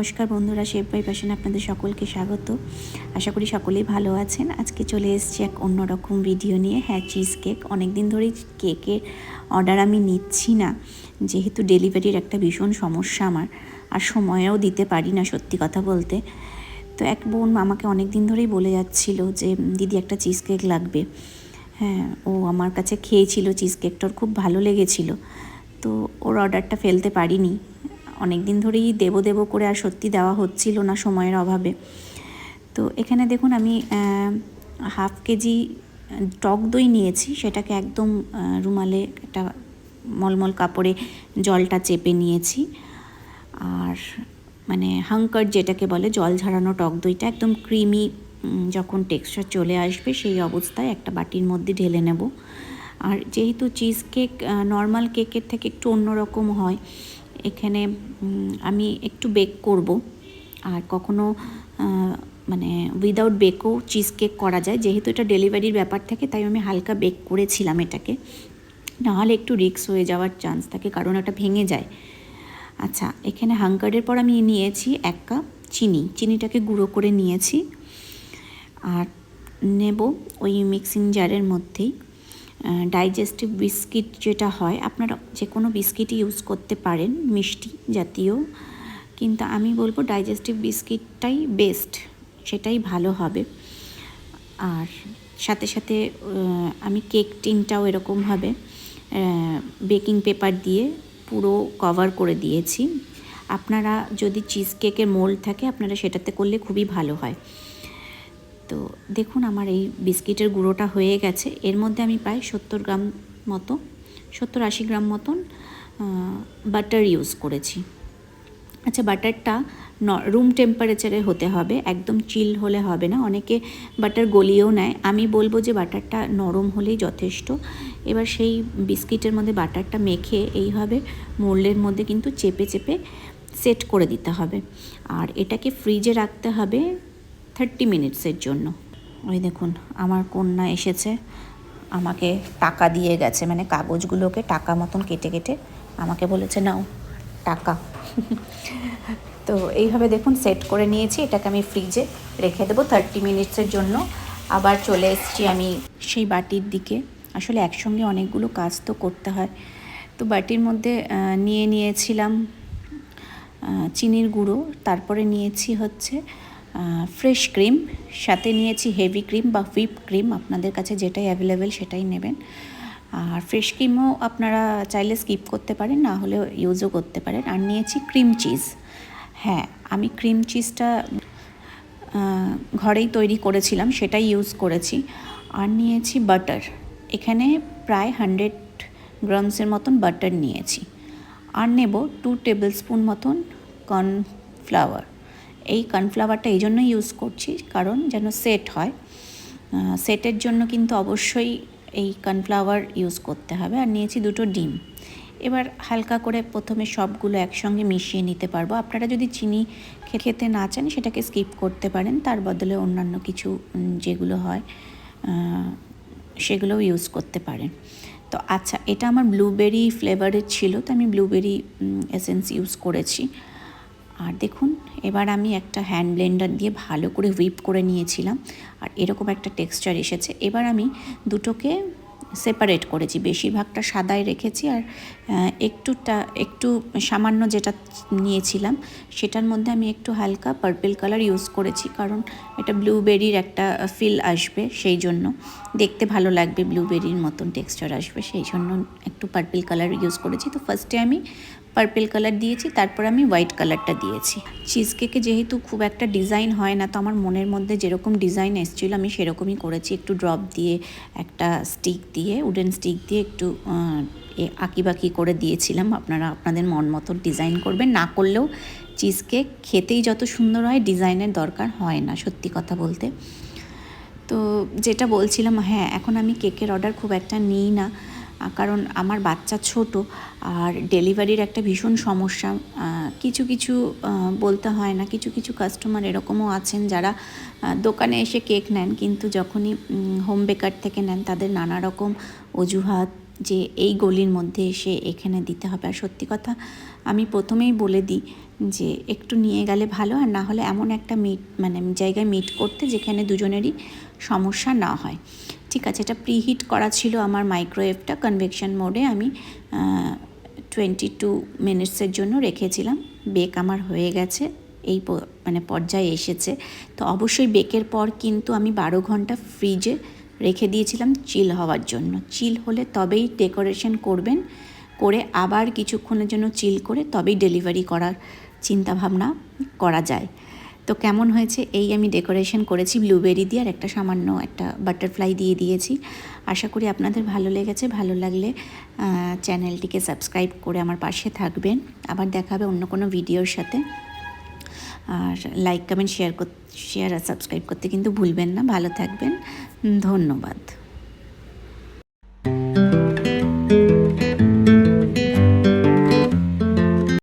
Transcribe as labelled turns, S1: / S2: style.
S1: নমস্কার বন্ধুরা chef by fashion আপনাদের সকলকে স্বাগত। আশা করি সকলেই ভালো আছেন। আজকে চলে এসেছি এক অন্যরকম ভিডিও নিয়ে হ্যাঁ চিজ কেক অনেক দিন ধরেই কেকের অর্ডার আমি নিচ্ছি না, যেহেতু ডেলিভারির একটা ভীষণ সমস্যা আমার, আর সময়েও দিতে পারি না সত্যি কথা বলতে। তো এক বোন আমাকে অনেক দিন ধরেই বলে যাচ্ছিল যে, দিদি, একটা চিজ কেক লাগবে। হ্যাঁ ও আমার কাছে খেয়েছিল চিজ কেকটা ওর খুব ভালো লেগেছিল। তো ওর অর্ডারটা ফেলতে পারিনি। অনেক দিন ধরেই দেবো দেবো করে আর সত্যি দেওয়া হচ্ছিল না সময়ের অভাবে। তো এখানে দেখুন আমি হাফ কেজি টক দই নিয়েছি, সেটাকে একদম রুমালে একটা মলমল কাপড়ে জলটা চেপে নিয়েছি। আর মানে হাঙ্কার যেটাকে বলে, জল ঝরানো টক দইটা একদম ক্রিমি যখন টেক্সচার চলে আসবে সেই অবস্থায় একটা বাটির মধ্যে ঢেলে নেব। আর যেহেতু চিজ কেক নর্মাল কেকের থেকে একটু অন্যরকম হয় এখানে আমি একটু বেক করব। আর কখনো মানে উইদাউট বেকও চিজ কেক করা যায়। যেহেতু এটা ডেলিভারির ব্যাপার থাকে, তাই আমি হালকা বেক করেছিলাম এটাকে। নাহলে একটু রিক্স হয়ে যাওয়ার চান্স থাকে, কারণ এটা ভেঙে যায়। আচ্ছা এখানে হাঙ্কারের পর আমি নিয়েছি এক কাপ চিনি। চিনিটাকে গুঁড়ো করে নিয়েছি। আর নেব ওই মিক্সিং জারের মধ্যেই। ডাইজেস্টিভ বিস্কিট যেটা হয়, আপনারা যে কোনো বিস্কিটই ইউজ করতে পারেন, মিষ্টি জাতীয়। কিন্তু আমি বলব ডাইজেস্টিভ বিস্কিটটাই বেস্ট সেটাই ভালো হবে। আর সাথে সাথে আমি কেক টিনটাও এরকমভাবে বেকিং পেপার দিয়ে পুরো কভার করে দিয়েছি। আপনারা যদি চিজ কেকের মোল্ড থাকে, আপনারা সেটাতে করলে খুবই ভালো হয়। তো দেখুন আমার এই বিস্কিটের গুঁড়োটা হয়ে গেছে। এর মধ্যে আমি প্রায় সত্তর গ্রাম মতো, সত্তর আশি গ্রাম মতন বাটার ইউজ করেছি। আচ্ছা বাটারটা ন রুম টেম্পারেচারে হতে হবে, একদম চিল হলে হবে না। অনেকে বাটার গলিয়েও নেয়। আমি বলব যে বাটারটা নরম হলেই যথেষ্ট। এবার সেই বিস্কিটের মধ্যে বাটারটা মেখে এইভাবে মোল্ডের মধ্যে কিন্তু চেপে চেপে সেট করে দিতে হবে। আর এটাকে ফ্রিজে রাখতে হবে থার্টি মিনিটসের জন্য। ওই দেখুন, আমার কন্যা এসেছে, আমাকে টাকা দিয়ে গেছে মানে কাগজগুলোকে টাকা মতন কেটে কেটে আমাকে বলেছে, নাও, টাকা। তো এইভাবে দেখুন সেট করে নিয়েছি, এটাকে আমি ফ্রিজে রেখে দেবো থার্টি মিনিটসের জন্য। আবার চলে এসেছি আমি সেই বাটির দিকে। আসলে একসঙ্গে অনেকগুলো কাজ তো করতে হয়। তো বাটির মধ্যে নিয়ে নিয়েছিলাম চিনির গুঁড়ো, তারপরে নিয়েছি হচ্ছে ফ্রেশ ক্রিম সাথে নিয়েছি হেভি ক্রিম বা হুইপ ক্রিম আপনাদের কাছে যেটাই অ্যাভেলেবেল সেটাই নেবেন। আর ফ্রেশ ক্রিমও আপনারা চাইলে স্কিপ করতে পারেন, না হলেও ইউজও করতে পারেন। আর নিয়েছি ক্রিম চিজ হ্যাঁ আমি ক্রিম চিজটা ঘরেই তৈরি করেছিলাম, সেটাই ইউজ করেছি। আর নিয়েছি বাটার এখানে প্রায় হান্ড্রেড গ্রামসের মতন বাটার নিয়েছি। আর নেব টু টেবিল স্পুন মতন কর্নফ্লাওয়ার এই কর্নফ্লাওয়ারটা এই জন্য ইউজ করছি, কারণ যেন সেট হয়। সেটের জন্য কিন্তু অবশ্যই এই কর্নফ্লাওয়ার ইউজ করতে হবে। আর নিয়েছি দুটো ডিম। এবার হালকা করে প্রথমে সবগুলো একসঙ্গে মিশিয়ে নিতে পারব। আপনারা যদি চিনি খেতে না চান, সেটাকে স্কিপ করতে পারেন। তার বদলে অন্যান্য কিছু যেগুলো হয় সেগুলোও ইউজ করতে পারেন। তো আচ্ছা এটা আমার ব্লুবেরি ফ্লেভারের ছিল তো আমি ব্লুবেরি এসেন্স ইউজ করেছি। আর দেখুন এবার আমি একটা হ্যান্ড ব্লেন্ডার দিয়ে ভালো করে হুইপ করে নিয়েছিলাম আর এরকম একটা টেক্সচার এসেছে। এবার আমি দুটোকে সেপারেট করেছি, বেশিরভাগটা সাদায় রেখেছি আর একটুটা, একটু সামান্য যেটা নিয়েছিলাম সেটার মধ্যে আমি একটু হালকা পার্পেল কালার ইউজ করেছি কারণ এটা ব্লুবেরির একটা ফিল আসবে সেই জন্য। দেখতে ভালো লাগবে ব্লুবেরির মতন টেক্সচার আসবে সেই জন্য একটু পার্পেল কালার ইউজ করেছি। তো ফার্স্টে আমি পার্পেল কালার দিয়েছি, তারপর আমি হোয়াইট কালারটা দিয়েছি। চিজ কেকে যেহেতু খুব একটা ডিজাইন হয় না, তো আমার মনের মধ্যে যেরকম ডিজাইন এসেছিল, আমি সেরকমই করেছি। একটু ড্রপ দিয়ে, একটা স্টিক দিয়ে উডেন স্টিক দিয়ে একটু আঁকিবাকি করে দিয়েছিলাম। আপনারা, আপনাদের মন মতো ডিজাইন করবেন। না করলেও চিজ কেক খেতেই যত সুন্দর হয় ডিজাইনের দরকার হয় না, সত্যি কথা বলতে। তো যেটা বলছিলাম হ্যাঁ এখন আমি কেকের অর্ডার খুব একটা নিই না। কারণ আমার বাচ্চা ছোট আর ডেলিভারির একটা ভীষণ সমস্যা। কিছু কিছু বলতে হয় না, কিছু কিছু কাস্টমার এরকমও আছেন যারা দোকানে এসে কেক নেন কিন্তু যখনই হোম বেকার থেকে নেন তাদের নানা রকম অজুহাত যে এই গলির মধ্যে এসে এখানে দিতে হবে। আর সত্যি কথা আমি প্রথমেই বলে দিই যে একটু নিয়ে গেলে ভালো আর না হলে এমন একটা মিট মানে জায়গায় মিট করতে যেখানে দুজনেরই সমস্যা না হয়। ঠিক আছে, এটা প্রিহিট করা ছিল আমার মাইক্রোওয়েভটা কনভেকশন মোডে আমি টোয়েন্টি টু মিনিটসের জন্য রেখেছিলাম। বেক আমার হয়ে গেছে, এই মানে পর্যায়ে এসেছে। তো অবশ্যই বেকের পর কিন্তু আমি বারো ঘণ্টা ফ্রিজে রেখে দিয়েছিলাম চিল হওয়ার জন্য। চিল হলে তবেই ডেকোরেশন করবেন, করে আবার কিছুক্ষণের জন্য চিল করে তবেই ডেলিভারি করার চিন্তাভাবনা করা যায়। তো কেমন হয়েছে? এই আমি ডেকোরেশন করেছি ব্লুবেরি দিয়ে আর একটা সামান্য একটা বাটারফ্লাই দিয়ে দিয়েছি। আশা করি আপনাদের ভালো লেগেছে, ভালো লাগলে চ্যানেলটিকে সাবস্ক্রাইব করে আমার পাশে থাকবেন। আবার দেখা হবে অন্য কোনো ভিডিওর সাথে। আর লাইক কমেন্ট শেয়ার শেয়ার আর সাবস্ক্রাইব করতে কিন্তু ভুলবেন না। ভালো থাকবেন। ধন্যবাদ।